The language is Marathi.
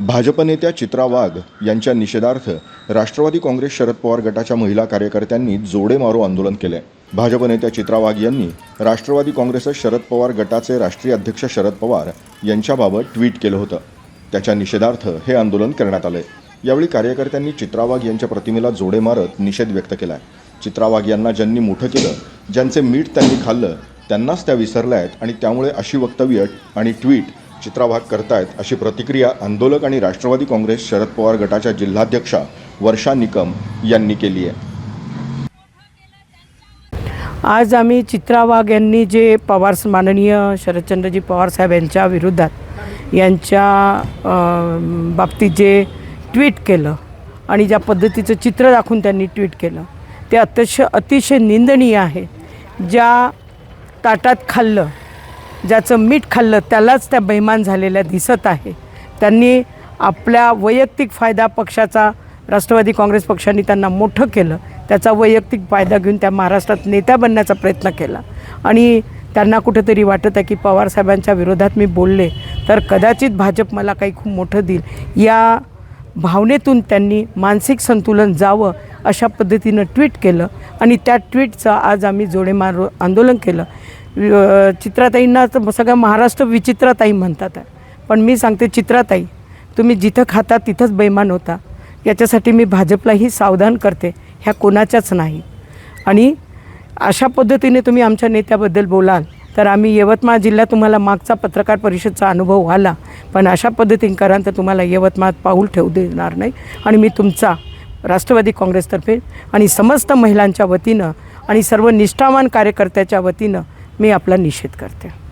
भाजप नेत्या चित्रा वाघ यांच्या निषेधार्थ राष्ट्रवादी काँग्रेस शरद पवार गटाच्या महिला कार्यकर्त्यांनी जोडे मारो आंदोलन केले. भाजप नेत्या चित्रा वाघ यांनी राष्ट्रवादी काँग्रेस शरद पवार गटाचे राष्ट्रीय अध्यक्ष शरद पवार यांच्याबाबत ट्विट केलं होतं. त्याच्या निषेधार्थ हे आंदोलन करण्यात आले यावेळी कार्यकर्त्यांनी चित्रा वाघ यांच्या प्रतिमेला जोडे मारत निषेध व्यक्त केला चित्रा वाघ यांना ज्यांनी मोठं केलं ज्यांचे मीठ त्यांनी खाल्लं त्यांनाच त्या विसरल्या आहेत आणि त्यामुळे अशी वक्तव्य आणि ट्विट चित्राभाग करतायत अशी प्रतिक्रिया आंदोलक आणि राष्ट्रवादी काँग्रेस शरद पवार गटाच्या जिल्हाध्यक्षा वर्षा निकम यांनी केली आहे. आज आम्ही चित्रा वाघ यांनी जे पवार माननीय शरदचंद्रजी पवार साहेब यांच्या विरोधात यांच्या बाबतीत जे ट्विट केलं आणि ज्या पद्धतीचं चित्र दाखवून त्यांनी ट्विट केलं ते अतिशय अतिशय निंदनीय आहे. ज्या ताटात खाल्लं ज्याचं मीठ खाल्लं त्यालाच त्या बेमान झालेल्या दिसत आहे. त्यांनी आपल्या वैयक्तिक फायदा पक्षाचा राष्ट्रवादी काँग्रेस पक्षाने त्यांना मोठं केलं. त्याचा वैयक्तिक फायदा घेऊन त्या महाराष्ट्रात नेत्या बनण्याचा प्रयत्न केला. आणि त्यांना कुठेतरी वाटत आहे की पवारसाहेबांच्या विरोधात मी बोलले तर कदाचित भाजप मला काही खूप मोठं देईल. या भावनेतून त्यांनी मानसिक संतुलन जावं अशा पद्धतीनं ट्विट केलं. आणि त्या ट्विटचं आज आम्ही जोडेमार आंदोलन केलं. चित्राताईंना तर सगळं महाराष्ट्र विचित्राताई म्हणतात. पण मी सांगते चित्राताई तुम्ही जिथं खाता तिथंच बेमान होता. याच्यासाठी मी भाजपलाही सावधान करते ह्या कोणाच्याच नाही. आणि अशा पद्धतीने तुम्ही आमच्या नेत्याबद्दल बोलाल तर आम्ही यवतमाळ जिल्ह्यात तुम्हाला मागचा पत्रकार परिषदचा अनुभव आला पण अशा पद्धतीने कराल तर तुम्हाला यवतमाळात पाऊल ठेवू देणार नाही. आणि मी तुमचा राष्ट्रवादी काँग्रेसतर्फे आणि समस्त महिलांच्या वतीनं आणि सर्व निष्ठावान कार्यकर्त्याच्या वतीनं मी आपला निषेध करते.